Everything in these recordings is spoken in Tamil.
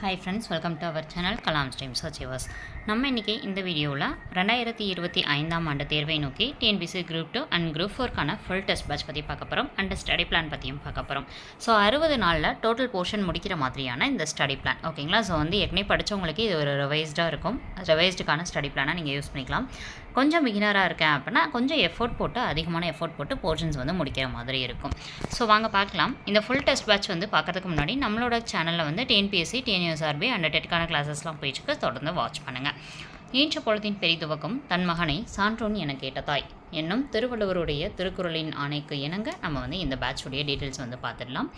Hi friends welcome to our channel Kalam stream achievers நம்ம இன்றைக்கி இந்த வீடியோவில் ரெண்டாயிரத்தி இருபத்தி ஐந்தாம் ஆண்டு தேர்வை நோக்கி TNPSC group two and group ஃபோர்க்கான full test batch பற்றி பார்க்க போகிறோம் அண்ட் ஸ்டடி பிளான் பற்றியும் பார்க்க போகிறோம் ஸோ அறுபது நாளில் டோட்டல் போர்ஷன் முடிக்கிற மாதிரியான இந்த ஸ்டடி பிளான் ஓகேங்களா ஸோ வந்து ஏற்கனவே படித்தவங்களுக்கு இது ஒரு ரிவைஸ்டாக இருக்கும். ரிவைஸ்டுக்கான ஸ்டடி பிளானாக நீங்கள் யூஸ் பண்ணிக்கலாம். கொஞ்சம் பிகினராக இருக்கேன் அப்படின்னா கொஞ்சம் எஃபோர்ட் போட்டு அதிகமான எஃபோர்ட் போட்டு போர்ஷன்ஸ் வந்து முடிக்கிற மாதிரி இருக்கும். ஸோ வாங்க பார்க்கலாம். இந்த ஃபுல் டெஸ்ட் பேட்ச் வந்து பார்க்கறதுக்கு முன்னாடி நம்மளோட சேனலில் வந்து டிஎன்பிஎஸ்சி டிஎன்யூஎஸ்ஆர்பி அண்ட் டெட்டுக்கான கிளாஸஸ்லாம் போயிட்டு தொடர்ந்து வாட்ச் பண்ணுங்கள் ஈன்ற பொழுதின் பெரிதுவக்கம் தன் மகனை சான்றோன் என கேட்ட தாய் என்னும் திருவள்ளுவருடைய திருக்குறளின் ஆணைக்கு இணங்க நம்ம வந்து இந்த பேட்சுடைய டீட்டெயில்ஸ் வந்து பார்த்துடலாம்.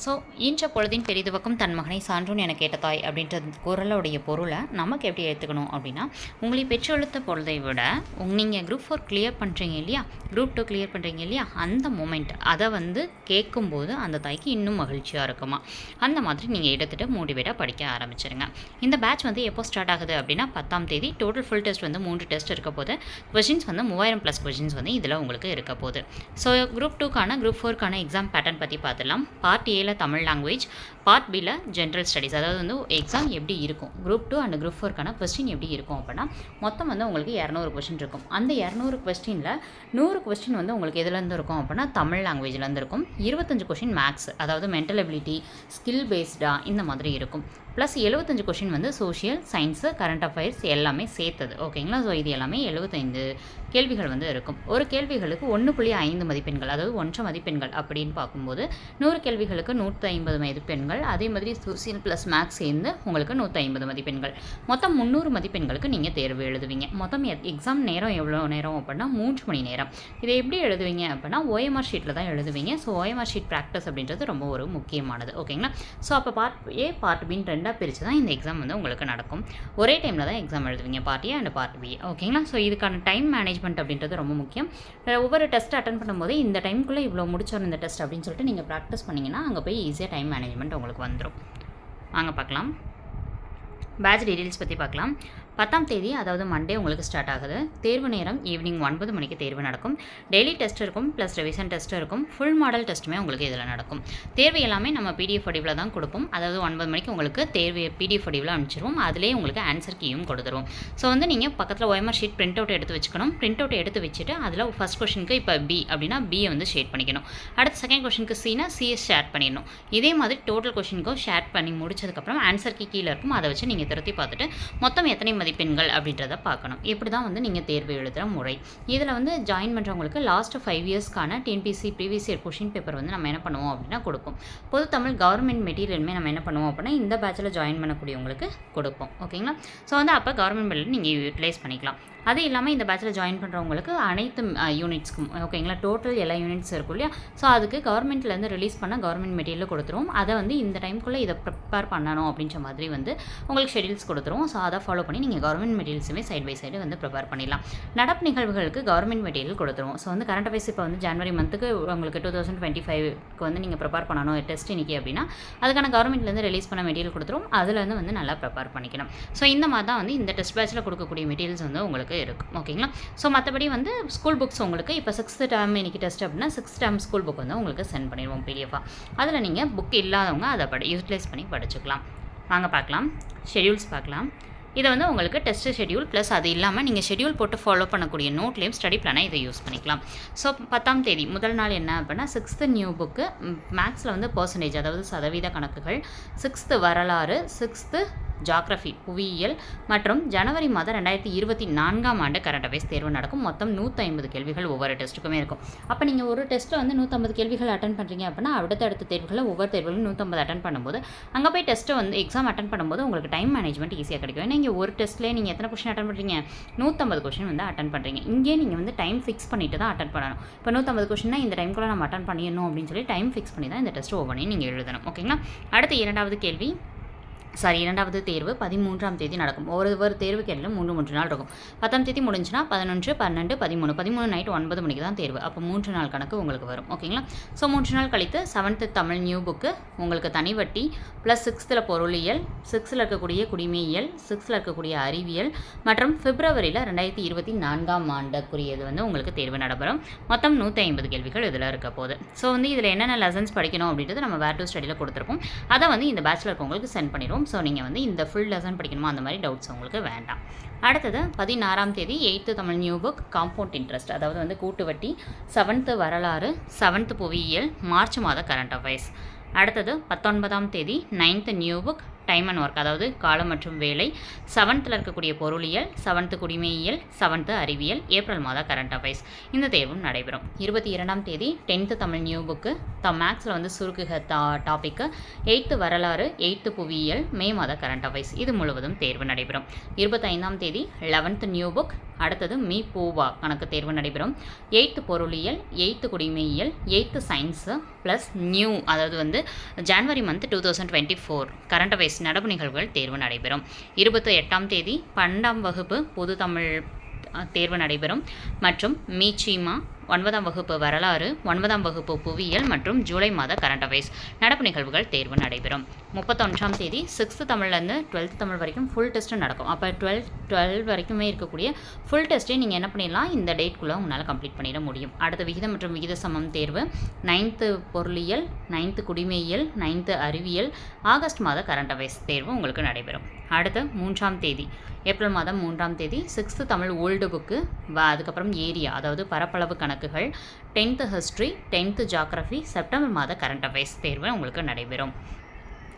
ஸோ ஈன்ற பொழுதின் பெரிதுவக்கும் தன் மகனை சான்றோன் என கேட்ட தாய் அப்படின்ற குரலுடைய பொருளை நமக்கு எப்படி எடுத்துக்கணும் அப்படின்னா உங்களை பெற்றெழுத்த பொழுதை விட நீங்கள் குரூப் ஃபோர் கிளியர் பண்ணுறீங்க இல்லையா? குரூப் டூ கிளியர் பண்ணுறீங்க இல்லையா? அந்த மூமெண்ட் அதை வந்து கேட்கும்போது அந்த தாய்க்கு இன்னும் மகிழ்ச்சியாக இருக்குமா? அந்த மாதிரி நீங்கள் எடுத்துகிட்டு மோட்டிவேட்டாக படிக்க ஆரம்பிச்சிருங்க. இந்த பேட்ச் வந்து எப்போ ஸ்டார்ட் ஆகுது அப்படின்னா பத்தாம் தேதி டோட்டல் ஃபுல் டெஸ்ட் வந்து மூன்று டெஸ்ட் இருக்க போது கொஷின்ஸ் வந்து மூவாயிரம் ப்ளஸ் கொஷின்ஸ் வந்து இதில் உங்களுக்கு இருக்க போகுது ஸோ குரூப் டூக்கான குரூப் ஃபோர்க்கான எக்ஸாம் பேட்டர்ன் பற்றி பார்த்துலாம் பார்ட் ஏல தமிழ் லாங்குவேஜ் பார்ட் பியில் ஜென்ரல் ஸ்டடீஸ் அதாவது வந்து எக்ஸாம் எப்படி இருக்கும்? குரூப் டூ அண்ட் குரூப் ஃபோர்க்கான கொஸ்டின் எப்படி இருக்கும் அப்படின்னா மொத்தம் வந்து உங்களுக்கு இரநூறு கொஸ்டின் இருக்கும். அந்த இரநூறு கொஸ்டினில் நூறு கொஸ்டின் வந்து உங்களுக்கு எதுலேருந்து இருக்கும் அப்படின்னா தமிழ் லாங்குவேஜ்லேருந்து இருக்கும். இருபத்தஞ்சு கொஸ்டின் மேக்ஸ் அதாவது மென்டல் எபிலிட்டி ஸ்கில் பேஸ்டாக இந்த மாதிரி இருக்கும். ப்ளஸ் எழுபத்தஞ்சு கொஷின் வந்து சோஷியல் சயின்ஸு கரண்ட் அஃபேர்ஸ் எல்லாமே சேர்த்தது. ஓகேங்களா ஸோ இது எல்லாமே எழுபத்தைந்து கேள்விகள் வந்து இருக்கும். ஒரு கேள்விகளுக்கு ஒன்று புள்ளி ஐந்து மதிப்பெண்கள் அதாவது ஒன்றரை மதிப்பெண்கள் அப்படின்னு பார்க்கும்போது நூறு கேள்விகளுக்கு நூற்றி ஐம்பது மதிப்பெண்கள் அதே மாதிரி சோசியல் ப்ளஸ் மேக்ஸ் சேர்ந்து உங்களுக்கு நூற்றி ஐம்பது மதிப்பெண்கள். மொத்தம் முந்நூறு மதிப்பெண்களுக்கு நீங்கள் தேர்வு எழுதுவீங்க. மொத்தம் எக்ஸாம் நேரம் எவ்வளோ நேரம் அப்படின்னா மூன்று மணி நேரம். இதை எப்படி எழுதுவீங்க அப்படின்னா ஓஎம்ஆர் ஷீட்டில் தான் எழுதுவீங்க. ஸோ ஓஎம்ஆர் ஷீட் ப்ராக்டிஸ் அப்படின்றது ரொம்ப ஒரு முக்கியமானது. ஓகேங்களா ஸோ அப்போ பார்ட் ஏ பார்ட் பின்னு ரெண்டாக பிரித்து தான் இந்த எக்ஸாம் வந்து உங்களுக்கு நடக்கும். ஒரே டைமில் தான் எக்ஸாம் எழுதுவீங்க part A and part B ஓகேங்களா ஸோ இதுக்கான டைம் மேனேஜ்மெண்ட் அப்படின்றது ரொம்ப முக்கியம். ஒவ்வொரு டெஸ்ட் அட்டன் பண்ணும்போது இந்த டைமுக்குள்ளே இவ்வளோ முடிச்சோம் இந்த டெஸ்ட் அப்படின்னு சொல்லிட்டு நீங்கள் ப்ராக்டிஸ் பண்ணிங்கன்னா அங்கே போய் ஈஸியாக டைம் மேனேஜ்மெண்ட் உங்களுக்கு வந்துடும் வாங்க பார்க்கலாம். பேட்ச் டீட்டெயில்ஸ் பற்றி பார்க்கலாம். பத்தாம் தேதி அதாவது மண்டே உங்களுக்கு ஸ்டார்ட் ஆகுது. தேர்வு நேரம் ஈவினிங் ஒன்பது மணிக்கு தேர்வு நடக்கும். டெய்லி டெஸ்ட் இருக்கும் ப்ளஸ் ரிவிஷன் டெஸ்ட் இருக்கும். ஃபுல் மாடல் டெஸ்ட்டுமே உங்களுக்கு இதில் நடக்கும். தேர்வு எல்லாமே நம்ம பிடிஎஃப் வடிவில் தான் கொடுப்போம். அதாவது ஒன்பது மணிக்கு உங்களுக்கு தேர்வு பிடிஎஃப் வடிவில் அனுப்பிச்சிருவோம். அதிலேயே உங்களுக்கு ஆன்சர் கீயும் கொடுத்துருவோம். ஸோ வந்து நீங்கள் பக்கத்தில் ஒயமர் ஷீட் பிரிண்ட் அவுட் எடுத்து வச்சுக்கணும். பிரிண்ட் அவுட் எடுத்து வச்சுட்டு அதில் ஃபஸ்ட் கொஷனுக்கு இப்போ பி அப்படின்னா பியை வந்து ஷேட் பண்ணிக்கணும். அடுத்த செகண்ட் கொஷனுக்கு சினா சிஎஸ் ஷேர் பண்ணிடணும். இதே மாதிரி டோட்டல் கொஷனுக்கும் ஷேர் பண்ணி முடிச்சதுக்கப்புறம் ஆன்சர் கீ கீழே இருக்கும். அதை வச்சு நீங்கள் திருத்தி பார்த்துட்டு மொத்தம் எத்தனை மதிப்பெண்கள் அப்படின்றத பார்க்கணும். இப்படி தான் வந்து நீங்கள் தேர்வு எழுதுகிற முறை. இதில் வந்து ஜாயின் பண்ணுறவங்களுக்கு last five இயர்ஸ்க்கான TNPSC previous year question paper வந்து நம்ம என்ன பண்ணுவோம் அப்படின்னா கொடுப்போம். பொது தமிழ் கவர்மெண்ட் மெட்டீரியலுமே நம்ம என்ன பண்ணுவோம் அப்படின்னா இந்த பேட்சில் ஜாயின் பண்ணக்கூடியவங்களுக்கு கொடுப்போம். ஓகேங்களா ஸோ வந்து அப்போ கவர்மெண்ட் மெட்டீரியல் நீங்கள் யூட்டிலைஸ் பண்ணிக்கலாம். அது இல்லாமல் இந்த பேட்சில் ஜாயின் பண்ணுறவங்களுக்கு அனைத்து யூனிட்ஸ்க்கும் ஓகேங்களா டோட்டல் எல்லா யூனிட்ஸ் இருக்கும் இல்லையா? ஸோ அதுக்கு கவர்மெண்ட்லேருந்து ரிலீஸ் பண்ண கவர்மெண்ட் மெட்டீரியல் கொடுத்துருவோம். அதை வந்து இந்த டைம்குள்ளே இதை ப்ரிப்பேர் பண்ணணும் அப்படின்ற மாதிரி வந்து உங்களுக்கு ஷெடியூல்ஸ் கொடுத்துருவோம். ஸோ அதை ஃபாலோ பண்ணி நீங்கள் கவர்மெண்ட் மெட்டீரியல்ஸுமே சைட் பை சைடு வந்து ப்ரிப்பேர் பண்ணிடலாம். நடப்பு நிகழ்வுகளுக்கு கவர்மெண்ட் மெட்டீரியல் கொடுத்துருவோம். ஸோ வந்து கரண்ட் அஃபேர்ஸ் இப்போ வந்து ஜனவரி மந்த்துக்கு உங்களுக்கு டூ தௌசண்ட் டுவெண்ட்டி ஃபைவ்க்கு வந்து நீங்கள் ப்ரிப்பேர் பண்ணணும். டெஸ்ட் இன்னைக்கு அப்படின்னா அதுக்கான கவர்மெண்ட்லேருந்து ரிலீஸ் பண்ண மெட்டீரியல் கொடுத்துருவோம். அதுலேருந்து வந்து நல்லா ப்ரிப்பேர் பண்ணிக்கணும். ஸோ இந்த மாதிரி தான் வந்து இந்த டெஸ்ட் பேட்சில் கொடுக்கக்கூடிய மெட்டீரியல்ஸ் வந்து உங்களுக்கு இருக்கும் ஓகேங்களா ஸோ மற்றபடி வந்து ஸ்கூல் புக்ஸ் உங்களுக்கு இப்போ சிக்ஸ்த் டேர்ம் இன்னைக்கு டெஸ்ட் அப்படின்னா சிக்ஸ்த் டேர்ம் ஸ்கூல் புக் வந்து உங்களுக்கு சென்ட் பண்ணிடுவோம் பிடிஎஃபாக அதில் நீங்கள் புக் இல்லாதவங்க அதை படி யூட்டிலைஸ் பண்ணி படிச்சுக்கலாம். வாங்க பார்க்கலாம். ஷெடியூல்ஸ் பார்க்கலாம். இதை வந்து உங்களுக்கு டெஸ்ட் ஷெடியூல் ப்ளஸ் அது இல்லாமல் நீங்கள் ஷெடியூல் போட்டு ஃபாலோ பண்ணக்கூடிய நோட்லேயும் ஸ்டடி பிளானாக இதை யூஸ் பண்ணிக்கலாம். ஸோ பத்தாம் தேதி முதல் நாள் என்ன அப்படின்னா சிக்ஸ்த்து நியூ புக்கு மேக்ஸில் வந்து பர்சன்டேஜ் அதாவது சதவீத கணக்குகள் சிக்ஸ்த்து வரலாறு சிக்ஸ்த்து ஜாக்ரஃபி புவியியல் மற்றும் ஜனவரி மாதம் ரெண்டாயிரத்தி இருபத்தி நான்காம் ஆண்டு கரண்ட் அஃபேர்ஸ் தேர்வு நடக்கும். மொத்தம் நூற்றி ஐம்பது கேள்விகள் ஒவ்வொரு டெஸ்ட்டுக்குமே இருக்கும். அப்போ நீங்கள் ஒரு டெஸ்ட்டில் வந்து நூற்றம்பது கேள்விகள் அட்டன் பண்ணுறீங்க அப்படின்னா அடுத்தடுத்த தேர்வுகளில் ஒவ்வொரு தேர்வுகளும் நூற்றம்பது அட்டன் பண்ணும்போது அங்கே போய் டெஸ்ட்டு வந்து எக்ஸாம் அட்டன் பண்ணும்போது உங்களுக்கு டைம் மேனேஜ்மெண்ட் ஈஸியாக கிடைக்கும். ஏன்னா இங்கே ஒரு டெஸ்ட்லேயே நீங்கள் எத்தனை கொஷின் அட்டன் பண்ணுறீங்க நூற்றம்பது கொஷின் வந்து அட்டன் பண்ணுறீங்க இங்கே நீங்கள் வந்து டைம் ஃபிக்ஸ் பண்ணிட்டு தான் அட்டன் பண்ணணும். இப்போ நூற்றம்பது கொஷின்னா இந்த டைம்குள்ளே நம்ம அட்டன் பண்ணிடணும் அப்படின்னு சொல்லி டைம் ஃபிக்ஸ் பண்ணி தான் இந்த டெஸ்ட் ஒவ்வொன்றையும் நீங்கள் எழுதணும். ஓகேங்களா அடுத்த இரண்டாவது கேள்வி. சாரி இரண்டாவது தேர்வு பதிமூன்றாம் தேதி நடக்கும். ஒரு ஒரு தேர்வு கேட்டாலும் மூன்று மூன்று நாள் இருக்கும். பத்தாம் தேதி முடிஞ்சுன்னா பதினொன்று பன்னெண்டு பதிமூணு. பதிமூணு நைட் ஒன்பது மணிக்கு தான் தேர்வு. அப்போ மூன்று நாள் கணக்கு உங்களுக்கு வரும். ஓகேங்களா ஸோ மூன்று நாள் கழித்து செவன்த்து தமிழ் நியூ புக்கு உங்களுக்கு தனி வட்டி ப்ளஸ் சிக்ஸ்த்தில் பொருளியல் சிக்ஸ்த்தில் இருக்கக்கூடிய குடிமையியல் சிக்ஸ்த்தில் இருக்கக்கூடிய அறிவியல் மற்றும் பிப்ரவரியில் ரெண்டாயிரத்தி இருபத்தி நான்காம் ஆண்டுக்குரியது வந்து உங்களுக்கு தேர்வு நடைபெறும். மொத்தம் நூற்றி ஐம்பது கேள்விகள் இதில் இருக்க போகுது. ஸோ வந்து இதில் என்னென்ன லெசன்ஸ் படிக்கணும் அப்படின்றது நம்ம வேர் டு ஸ்டடியில் கொடுத்துருப்போம். அதை வந்து இந்த பேச்சுலருக்கு உங்களுக்கு சென்ட் பண்ணிடுவோம். ஸோ நீங்கள் வந்து இந்த ஃபுல் லெசன் படிக்கணுமா? அந்த மாதிரி டவுட்ஸ் உங்களுக்கு வேண்டாம். அடுத்தது பதினாறாம் தேதி eighth Tamil new book compound interest அதாவது வந்து கூட்டு வட்டி செவன்த்து வரலாறு செவன்த்து புவியியல் மார்ச் மாத கரண்ட் அஃபேர்ஸ் அடுத்தது பத்தொன்பதாம் தேதி ninth new book time and work அதாவது காலம் மற்றும் வேலை. செவன்த்தில் இருக்கக்கூடிய பொருளியல் செவன்த்து குடிமையியல் செவன்த்து அறிவியல் ஏப்ரல் மாத கரண்ட் அஃபேர்ஸ் இந்த தேர்வும் நடைபெறும். இருபத்தி இரண்டாம் தேதி tenth Tamil new book the மேக்ஸில் வந்து சுருக்குக தா டாப்பிக்கு எயித்து வரலாறு எயித்து புவியியல் மே மாத கரண்ட் அஃபேர்ஸ் இது முழுவதும் தேர்வு நடைபெறும். இருபத்தைந்தாம் தேதி லெவன்த்து நியூ புக் அடுத்தது மீ பூவா கணக்கு தேர்வு நடைபெறும். எயித்து பொருளியல் எயித்து குடிமையியல் எயித்து சயின்ஸு ப்ளஸ் நியூ அதாவது வந்து January month two thousand twenty four current affairs நடப்பு நிகழ்வுகள் தேர்வு நடைபெறும். இருபத்தி எட்டாம் தேதி பன்னெண்டாம் வகுப்பு பொது தமிழ் தேர்வு நடைபெறும். மற்றும் மீச்சிமா ஒன்பதாம் வகுப்பு வரலாறு ஒன்பதாம் வகுப்பு புவியியல் மற்றும் ஜூலை மாத கரண்ட் அஃபேர்ஸ் நடப்பு நிகழ்வுகள் தேர்வு நடைபெறும். முப்பத்தொன்றாம் தேதி சிக்ஸ்த்து தமிழ்லேருந்து டுவெல்த் தமிழ் வரைக்கும் ஃபுல் டெஸ்ட்டு நடக்கும். அப்போ டுவெல் டுவெல் வரைக்குமே இருக்கக்கூடிய ஃபுல் டெஸ்ட்டே நீங்கள் என்ன பண்ணிடலாம்? இந்த டேட்குள்ளே உங்களால் கம்ப்ளீட் பண்ணிட முடியும். அடுத்த விகிதம் மற்றும் விகித சமம் தேர்வு நைன்த்து பொருளியல் நைன்த்து குடிமையியல் நைன்த்து அறிவியல் ஆகஸ்ட் மாத கரண்ட் அஃபேர்ஸ் தேர்வு உங்களுக்கு நடைபெறும். அடுத்து மூன்றாம் தேதி. ஏப்ரல் மாதம் மூன்றாம் தேதி சிக்ஸ்த்து தமிழ் ஓல்டு புக்கு அதுக்கப்புறம் ஏரியா அதாவது பரப்பளவு கணக்குகள் டென்த்து ஹிஸ்ட்ரி டென்த்து ஜாகிரஃபி செப்டம்பர் மாத கரண்ட் அஃபேர்ஸ் தேர்வு உங்களுக்கு நடைபெறும்.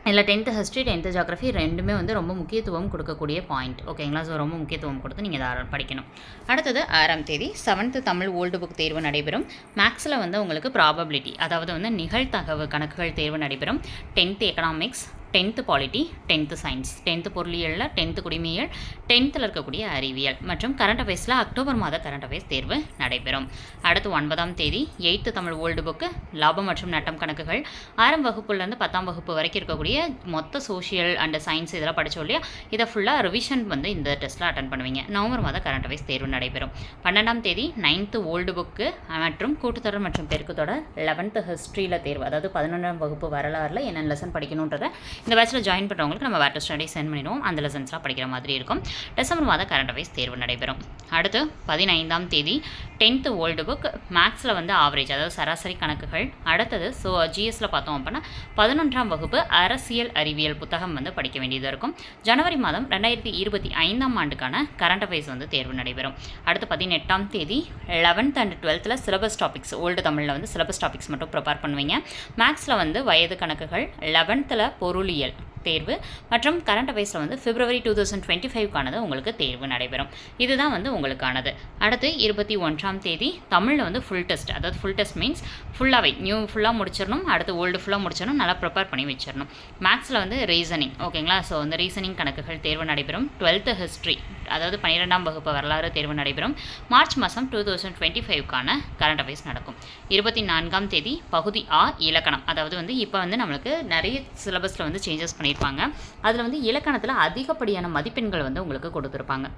இதில் டென்த்து ஹிஸ்ட்ரி டென்த்து ஜாகிரஃபி ரெண்டுமே வந்து ரொம்ப முக்கியத்துவம் கொடுக்கக்கூடிய பாயிண்ட் ஓகேங்களா ஸோ ரொம்ப முக்கியத்துவம் கொடுத்து நீங்கள் இதை படிக்கணும். அடுத்தது ஆறாம் தேதி செவன்த்து தமிழ் ஓல்டு புக் தேர்வு நடைபெறும். மேக்ஸில் வந்து உங்களுக்கு ப்ராபபிலிட்டி அதாவது வந்து நிகழ்தகவு கணக்குகள் தேர்வு நடைபெறும். Tenth economics tenth polity tenth science. Tenth பொருளியலில் tenth குடிமையியல் டென்த்தில் இருக்கக்கூடிய அறிவியல். மற்றும் கரண்ட் அஃபேர்ஸில் அக்டோபர் மாத கரண்ட் அஃபேர்ஸ் தேர்வு நடைபெறும். அடுத்து ஒன்பதாம் தேதி எயித்து தமிழ் ஓல்டு புக்கு லாபம் மற்றும் நட்டம் கணக்குகள். ஆறாம் வகுப்புலேருந்து பத்தாம் வகுப்பு வரைக்கும் இருக்கக்கூடிய மொத்த சோஷியல் அண்ட் சயின்ஸ் இதெல்லாம் படித்தோம் இல்லையா? இதை ஃபுல்லாக ரிவிஷன் வந்து இந்த டெஸ்ட்டில் அட்டன் பண்ணுவீங்க. நவம்பர் மாத கரண்ட் அஃபேர்ஸ் தேர்வு நடைபெறும். பன்னெண்டாம் தேதி நைன்த்து ஓல்டு புக்கு மற்றும் கூட்டுத்தொடர் மற்றும் பெருக்குத்தொடர் லெவன்த்து ஹிஸ்ட்ரியில் தேர்வு. அதாவது பதினொன்றாம் வகுப்பு வரலாறில் என்னென்ன லெசன் படிக்கணுன்றதை இந்த பேட்சில் ஜாயின் பண்ணுறவங்களுக்கு நம்ம வேட்டர் ஸ்டடி சென்ட் பண்ணிடுவோம். அந்த லெசன்ஸ்லாம் படிக்கிற மாதிரி இருக்கும். டிசம்பர் மாத கரண்ட் அஃபேர்ஸ் தேர்வு நடைபெறும். அடுத்து பதினைந்தாம் தேதி டென்த்து ஓல்டு புக் மேக்ஸில் வந்து ஆவரேஜ் அதாவது சராசரி கணக்குகள். அடுத்தது ஸோ ஜிஎஸ்சில் பார்த்தோம் அப்படின்னா பதினொன்றாம் வகுப்பு அரசியல் அறிவியல் புத்தகம் வந்து படிக்க வேண்டியதாக இருக்கும். ஜனவரி மாதம் ரெண்டாயிரத்தி இருபத்தி ஐந்தாம் ஆண்டுக்கான கரண்ட் அஃபேர்ஸ் வந்து தேர்வு நடைபெறும். அடுத்து பதினெட்டாம் தேதி லெவன்த் அண்ட் டுவெல்த்தில் சிலபஸ் டாபிக்ஸ் ஓல்டு தமிழில் வந்து சிலபஸ் டாபிக்ஸ் மட்டும் ப்ரிப்பேர் பண்ணுவீங்க. மேக்ஸில் வந்து வயது கணக்குகள் லெவன்த்தில் பொருளியல் தேர்வு மற்றும் கரண்ட் அஃபேர்ஸில் வந்து பிப்ரவரி டூ தௌசண்ட் டுவெண்ட்டி ஃபைவ்க்கானது உங்களுக்கு தேர்வு நடைபெறும். இதுதான் வந்து உங்களுக்கானது. அடுத்து இருபத்தி ஒன்றாம் தேதி தமிழில் வந்து ஃபுல் டெஸ்ட் அதாவது ஃபுல் டெஸ்ட் மீன்ஸ் ஃபுல்லாகவே நியூ ஃபுல்லாக முடிச்சிடணும். அடுத்து ஓல்டு ஃபுல்லாக முடிச்சிடணும். நல்லா ப்ரிப்பேர் பண்ணி வச்சிடணும். மேக்ஸில் வந்து ரீசனிங் ஓகேங்களா ஸோ வந்து ரீசனிங் கணக்குகள் தேர்வு நடைபெறும். டுவெல்த்து ஹிஸ்ட்ரி அதாவது பன்னிரெண்டாம் வகுப்பு வரலாறு தேர்வு நடைபெறும். மார்ச் மாதம் டூ தௌசண்ட் டுவெண்ட்டி ஃபைவ்க்கான கரண்ட் அஃபேர்ஸ் நடக்கும். இருபத்தி நான்காம் தேதி பகுதி ஆ இலக்கணம். அதாவது வந்து இப்போ வந்து நம்மளுக்கு நிறைய சிலபஸில் வந்து சேஞ்சஸ் பண்ணியிருப்பாங்க. அதில் வந்து இலக்கணத்தில் அதிகப்படியான மதிப்பெண்கள் வந்து உங்களுக்கு கொடுத்துருப்பாங்க.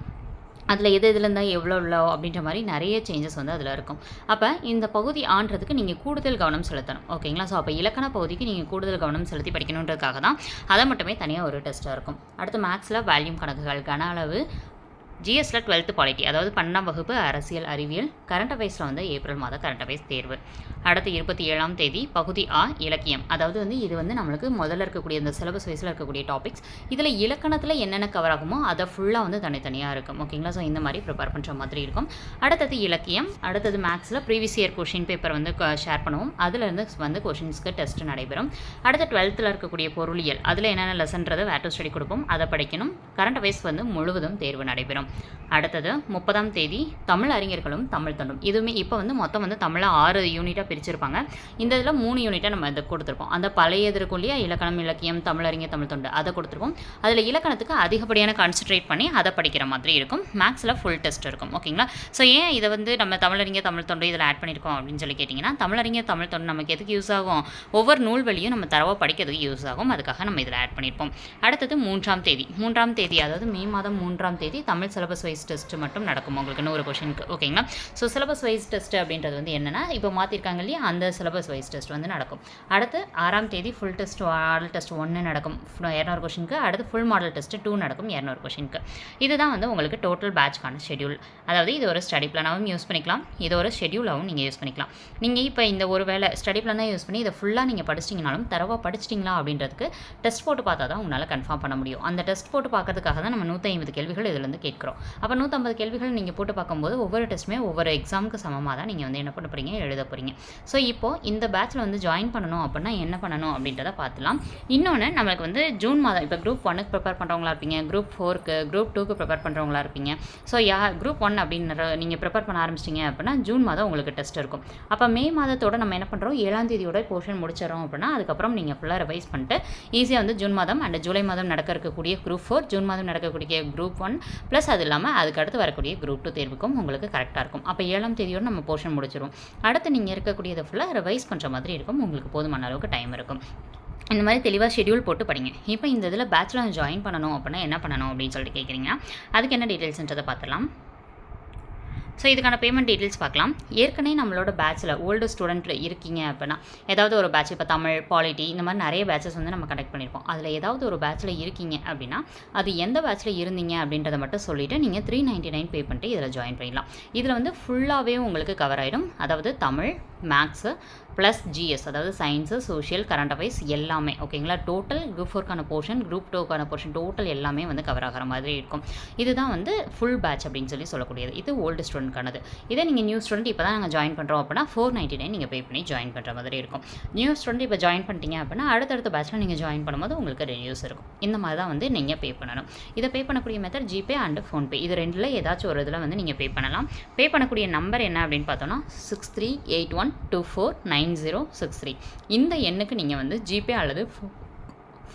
அதில் எது இதில் இருந்தால் எவ்வளோ உள்ளோ அப்படின்ற மாதிரி நிறைய சேஞ்சஸ் வந்து அதில் இருக்கும். அப்போ இந்த பகுதி ஆன்றதுக்கு நீங்கள் கூடுதல் கவனம் செலுத்தணும். ஓகேங்களா ஸோ அப்போ இலக்கண பகுதிக்கு நீங்கள் கூடுதல் கவனம் செலுத்தி படிக்கணுன்றதுக்காக தான் அதை மட்டுமே தனியாக ஒரு டெஸ்ட்டாக இருக்கும். அடுத்து மேக்ஸில் வேல்யூம் கணக்குகள் கன அளவு ஜிஎஸ்ல டுவெல்த்து பாலிட்டி அதாவது பன்னெண்டாம் வகுப்பு அரசியல் அறிவியல் கரண்ட் அஃபேர்ஸில் வந்து ஏப்ரல் மாத கரண்ட் அஃபேர்ஸ் தேர்வு. அடுத்து இருபத்தி ஏழாம் தேதி பகுதி ஆ இலக்கியம். அதாவது வந்து இது வந்து நம்மளுக்கு முதல்ல இருக்கக்கூடிய இந்த சிலபஸ் வைஸில் இருக்கக்கூடிய டாபிக்ஸ் இதில் இலக்கணத்தில் என்னென்ன கவர் ஆகுமோ அதை ஃபுல்லாக வந்து தனித்தனியாக இருக்கும். ஓகேங்களா ஸோ இந்த மாதிரி ப்ரிப்பேர் பண்ணுற மாதிரி இருக்கும். அடுத்தது இலக்கியம். அடுத்தது மேக்ஸில் ப்ரீவியஸ் இயர் கொஷின் பேப்பர் வந்து ஷேர் பண்ணுவோம். அதுலேருந்து வந்து கொஷின்ஸ்க்கு டெஸ்ட் நடைபெறும். அடுத்து டுவெல்த்தில் இருக்கக்கூடிய பொருளியல் அதில் என்னென்ன லெசன்றதை வேட்டோ ஸ்டடி கொடுப்போம் அதை படிக்கணும். கரண்ட் அஃபேர்ஸ் வந்து முழுவதும் தேர்வு நடைபெறும். அடுத்தது முப்பதாம் தேதி தமிழ் அறிஞர்களும் தமிழ் தொண்டும். இதுவுமே இப்போ வந்து மொத்தம் வந்து தமிழை ஆறு யூனிட்டாக பிரிச்சிருப்பாங்க. இந்த இதில் மூணு யூனிட்டாக நம்ம இதை கொடுத்துருப்போம். அந்த பழைய இதற்குள்ளேயே இருக்கும் இல்லையா? இலக்கணம் இலக்கியம் தமிழறிஞர் தமிழ் தொண்டு அதை கொடுத்துருப்போம். அதில் இலக்கணத்துக்கு அதிகப்படியான கான்சன்ட்ரேட் பண்ணி அதை படிக்கிற மாதிரி இருக்கும். மேக்ஸில் ஃபுல் டெஸ்ட் இருக்கும். ஓகேங்களா ஸோ ஏன் இதை வந்து நம்ம தமிழறிஞர் தமிழ் தொண்டு இதில் ஆட் பண்ணியிருக்கோம் அப்படின்னு சொல்லி கேட்டிங்கன்னா தமிழறிஞர் தமிழ் தொண்டு நமக்கு எதுக்கு யூஸ் ஆகும்? ஒவ்வொரு நூல் வழியும் நம்ம தரவாக படிக்கிறதுக்கு யூஸ் ஆகும். அதுக்காக நம்ம இதில் ஆட் பண்ணியிருப்போம். அடுத்தது மூன்றாம் தேதி. மூன்றாம் தேதி அதாவது மே மாதம் மூன்றாம் தேதி தமிழ் சிலபஸ் வைஸ் டெஸ்ட் மட்டும் நடக்கும்? உங்களுக்கு இன்னொரு கொஷினுக்கு ஓகேங்களா ஸோ சிலபஸ் வைஸ் டெஸ்ட் அப்படின்றது வந்து என்னென்னா இப்போ மாற்றிருக்காங்க இல்லையா? அந்த சிலபஸ் வைஸ் டெஸ்ட் வந்து நடக்கும். அடுத்து ஆறாம் தேதி ஃபுல் டெஸ்ட் மாடல் டெஸ்ட் ஒன்று நடக்கும். இரநூறு கொஷினுக்கு அடுத்து ஃபுல் மாடல் டெஸ்ட் டூ நடக்கும் இரநூறு கொஷினுக்கு இதுதான் வந்து உங்களுக்கு டோட்டல் பேட்ச்க்கான ஷெடியூல் அதாவது இது ஒரு ஸ்டடி பிளானாகவும் யூஸ் பண்ணிக்கலாம். இது ஒரு ஷெடியூலாகவும் நீங்கள் யூஸ் பண்ணிக்கலாம். நீங்கள் இப்போ இந்த ஒரு வேலை ஸ்டடி பிளானாக யூஸ் பண்ணி இதை ஃபுல்லாக நீங்கள் படிச்சிட்டிங்கனாலும் தரவாக படிச்சிட்டிங்களா அப்படின்றதுக்கு டெஸ்ட் போட்டு பார்த்தா தான் உங்களால் கன்ஃபார்ம் பண்ண முடியும். அந்த டெஸ்ட் போட்டு பார்க்கறதுக்காக தான் நம்ம நூற்றி ஐம்பது கேள்விகள் இதுலேருந்து கேட்குறோம். அப்போ நூற்றம்பது கேள்விகள் நீங்கள் போட்டு பார்க்கும்போது ஒவ்வொரு டெஸ்ட்டுமே ஒவ்வொரு எக்ஸாமுக்கு சமமாக தான் நீங்கள் வந்து என்ன பண்ண போகிறீங்க எழுத போகிறீங்க ஸோ இப்போது இந்த பேட்ச்சில் வந்து ஜாயின் பண்ணணும் அப்படின்னா என்ன பண்ணணும் அப்படின்றத பார்த்துலாம். இன்னொன்று நம்மளுக்கு வந்து ஜூன் மாதம் இப்போ குரூப் ஒன்னுக்கு ப்ரிப்பேர் பண்ணுறவங்களா இருப்பீங்க குரூப் ஃபோருக்கு குரூப் டூக்கு ப்ரிப்பேர் பண்ணுறவங்களா இருப்பீங்க. ஸோ யா குரூப் ஒன் அப்படின்ற நீங்கள் ப்ரிப்பேர் பண்ண ஆரம்பிச்சிட்டிங்க அப்படின்னா ஜூன் மாதம் உங்களுக்கு டெஸ்ட் இருக்கும். அப்போ மே மாதத்தோட நம்ம என்ன பண்ணுறோம் ஏழாம் தேதியோட போர்ஷன் முடிச்சிடறோம் அப்படின்னா அதுக்கப்புறம் நீங்கள் ஃபுல்லாக ரிவைஸ் பண்ணிட்டு ஈஸியாக வந்து ஜூன் மாதம் அண்ட் ஜூலை மாதம் நடக்க இருக்கக்கூடிய குரூப் ஃபோர் ஜூன் மாதம் நடக்கக்கூடிய குரூப் ஒன் ப்ளஸ் அது இல்லாமல் அதுக்கு அடுத்து வரக்கூடிய குரூப் டூ தேர்வுக்கும் உங்களுக்கு கரெக்டாக இருக்கும். அப்போ ஏழாம் தேதியோட நம்ம போர்ஷன் முடிச்சிடும் அடுத்து நீங்கள் இருக்கக்கூடியதை ஃபுல்லாக ரிவைஸ் பண்ணுற மாதிரி இருக்கும். உங்களுக்கு போதுமான அளவுக்கு டைம் இருக்கும். இந்த மாதிரி தெளிவாக ஷெடியூல் போட்டு படிங்க. இப்போ இந்த இதில் பேச்சுலர் ஜாயின் பண்ணணும் அப்படின்னா என்ன பண்ணணும் அப்படின்னு சொல்லிட்டு கேட்குறீங்கன்னா அதுக்கு என்ன டீட்டெயில்ஸ்ன்றதை பார்த்துலாம் ஸோ இதுக்கான பேமெண்ட் டீட்டெயில்ஸ் பார்க்கலாம். ஏற்கனவே நம்மளோட பேட்சில் ஓல்டு ஸ்டூடெண்ட் இருக்கீங்க அப்படின்னா ஏதாவது ஒரு பேட்ச் இப்போ தமிழ் பாலிட்டி இந்த மாதிரி நிறைய பேட்சஸ் வந்து நம்ம கனெக்ட் பண்ணியிருப்போம் அதில் ஏதாவது ஒரு பேட்சில் இருக்கீங்க அப்படின்னா அது எந்த பேட்சில் இருந்தீங்க அப்படின்றத மட்டும் சொல்லிவிட்டு நீங்கள் த்ரீ நைன்ட்டி நைன் பே பண்ணிட்டு இதில் ஜாயின் பண்ணிடலாம். இதில் வந்து ஃபுல்லாகவே உங்களுக்கு கவர் ஆகிடும் அதாவது தமிழ் மேக்ஸு ப்ளஸ் ஜிஎஸ் அதாவது சயின்ஸு சோஷியல் கரண்ட் அஃபேர்ஸ் எல்லாமே ஓகேங்களா டோட்டல் குரூப் ஃபோர்க்கான போர்ஷன் குரூப் டூக்கான போர்ஷன் டோட்டல் எல்லாமே வந்து கவர் ஆகிற மாதிரி இருக்கும். இதுதான் வந்து ஃபுல் பேட்ச் அப்படின்னு சொல்லி சொல்லக்கூடியது. இது ஓல்டு ஸ்டூடெண்ட்க்கானது இதே நீங்கள் நியூ ஸ்டூடெண்ட் இப்போ தான் நாங்கள் ஜாயின் பண்ணுறோம் அப்படின்னா ஃபோர் நைன்ட்டி நைன் நீங்கள் பே பண்ணி ஜாயின் பண்ணுற மாதிரி இருக்கும். நியூ ஸ்டூடெண்ட் இப்போ ஜாயின் பண்ணிட்டீங்க அப்படின்னா அடுத்தடுத்த பேட்ச்சில் நீங்கள் ஜாயின் பண்ணும்போது உங்களுக்கு ரெடியூஸ் இருக்கும். இந்த மாதிரி தான் வந்து நீங்கள் பே பண்ணணும். இதை பே பண்ணக்கூடிய மெத்தட் ஜிபே அண்ட் ஃபோன்பே இது ரெண்டில் ஏதாச்சும் ஒரு இதில் வந்து நீங்கள் பே பண்ணலாம். பே பண்ணக்கூடிய நம்பர் என்ன அப்படின்னு பார்த்தோன்னா six three eight one two four nine zero six three இந்த எண்ணுக்கு நீங்கள் வந்து ஜிபே அல்லது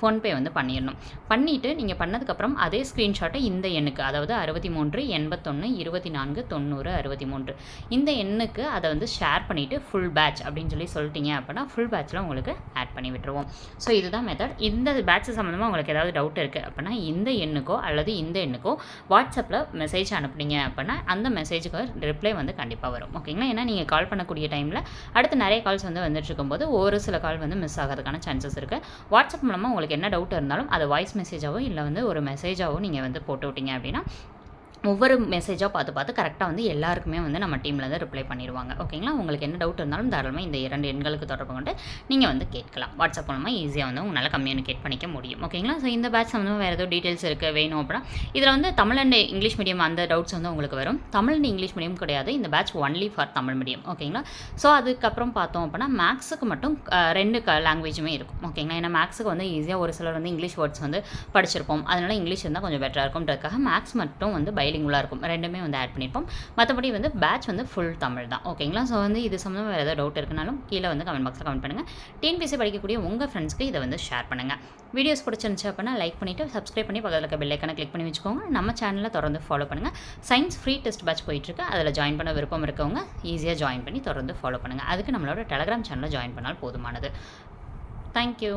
ஃபோன்பே வந்து பண்ணிடணும். பண்ணிவிட்டு நீங்கள் பண்ணதுக்கப்புறம் அதே ஸ்க்ரீன்ஷாட்டை இந்த எண்ணுக்கு அதாவது அறுபத்தி மூன்று எண்பத்தொன்று இருபத்தி நான்கு தொண்ணூறு அறுபத்தி மூன்று இந்த எண்ணுக்கு அதை வந்து ஷேர் பண்ணிவிட்டு ஃபுல் பேட்ச் அப்படின்னு சொல்லி சொல்லிட்டீங்க அப்படின்னா ஃபுல் பேட்ச்சில் உங்களுக்கு ஆட் பண்ணி விட்டுருவோம். ஸோ இதுதான் மெத்தட் இந்த பேட்ச் சம்மந்தமாக உங்களுக்கு ஏதாவது டவுட் இருக்குது அப்படின்னா இந்த எண்ணுக்கோ அல்லது இந்த எண்ணுக்கோ வாட்ஸ்அப்பில் மெசேஜ் அனுப்புனீங்க அப்படின்னா அந்த மெசேஜுக்கு ரிப்ளை வந்து கண்டிப்பாக வரும். ஓகேங்களா ஏன்னா நீங்கள் கால் பண்ணக்கூடிய டைமில் அடுத்து நிறைய கால்ஸ் வந்து வந்துட்டு இருக்கும்போது ஒரு சில கால் வந்து மிஸ் ஆகிறதுக்கான சான்சஸ் இருக்குது வாட்ஸ்அப் மூலமாக உங்களுக்கு என்ன டவுட் இருந்தாலும் அதை வாய்ஸ் மெசேஜாகவும் இல்லை வந்து ஒரு மெசேஜாகவும் நீங்கள் வந்து போட்டு விட்டீங்க அப்படின்னா ஒவ்வொரு மெசேஜாக பார்த்து பார்த்து கரெக்டாக வந்து எல்லாருக்குமே வந்து நம்ம டீமில் வந்து ரிப்ளை பண்ணிடுவாங்க. ஓகேங்களா உங்களுக்கு என்ன டவுட் இருந்தாலும் தாராளமாக இந்த இரண்டு எண்களுக்கு தொடர்பு கொண்டு நீங்கள் வந்து கேட்கலாம். வாட்ஸ்அப் மூலமாக ஈஸியாக வந்து உங்களால் கம்யூனிகேட் பண்ணிக்க முடியும். ஓகேங்களா ஸோ இந்த பேட்ச் வந்து வேறு ஏதோ டீட்டெயில்ஸ் இருக்குது வேணும் அப்படின்னா இதில் வந்து தமிழ் அண்ட் இங்கிலீஷ் மீடியம் அந்த டவுட்ஸ் வந்து உங்களுக்கு வரும். தமிழ் அண்ட் இங்கிலீஷ் மீடியம் கிடையாது. இந்த batch only for Tamil medium ஓகேங்களா ஸோ அதுக்கப்புறம் பார்த்தோம் அப்படின்னா மேக்ஸுக்கு மட்டும் ரெண்டு க லாங்குவேஜுமே இருக்கும். ஓகேங்களா ஏன்னா மேக்ஸுக்கு வந்து ஈஸியாக ஒரு சிலர் வந்து இங்கிலீஷ் வேர்ட்ஸ் வந்து படிச்சிருப்போம். அதனால் இங்கிலீஷ் இருந்தால் கொஞ்சம் பெட்டராக இருக்கும்ன்றதுக்காக மேக்ஸ் மட்டும் வந்து ரைடிங்குள்ளாக இருக்கும். ரெண்டுமே வந்து ஆட் பண்ணியிருப்போம் மற்றபடி வந்து பேட்ச் வந்து ஃபுல் தமிழ் தான். ஓகேங்களா ஸோ வந்து இது சம்மந்தமாக வேறு ஏதாவது டவுட் இருக்குனாலும் கீழே வந்து கமெண்ட் பாக்ஸில் கமெண்ட் பண்ணுங்கள் டிஎன்பிசி படிக்கக்கூடிய உங்கள் ஃப்ரெண்ட்ஸ்க்கு இதை வந்து ஷேர் பண்ணுங்கள் வீடியோஸ் பிடிச்சிருந்துச்சு அப்படின்னா லைக் பண்ணிவிட்டு சப்ஸ்கிரைப் பண்ணி பக்கத்தில் இருக்க பெல்லைக்கான கிளிக் பண்ணி வச்சுக்கோங்க. நம்ம சேனலில் தொடர்ந்து ஃபாலோ பண்ணுங்கள் சயின்ஸ் ஃப்ரீ டெஸ்ட் பேட்ச் போயிட்டுருக்கு. அதில் ஜாயின் பண்ண விருப்பம் இருக்கவங்க ஈஸியாக ஜாயின் பண்ணி தொடர்ந்து ஃபாலோ பண்ணுங்கள் அதுக்கு நம்மளோட டெலகிராம் சேனலில் ஜாயின் பண்ணால் போதுமானது. தேங்க்யூ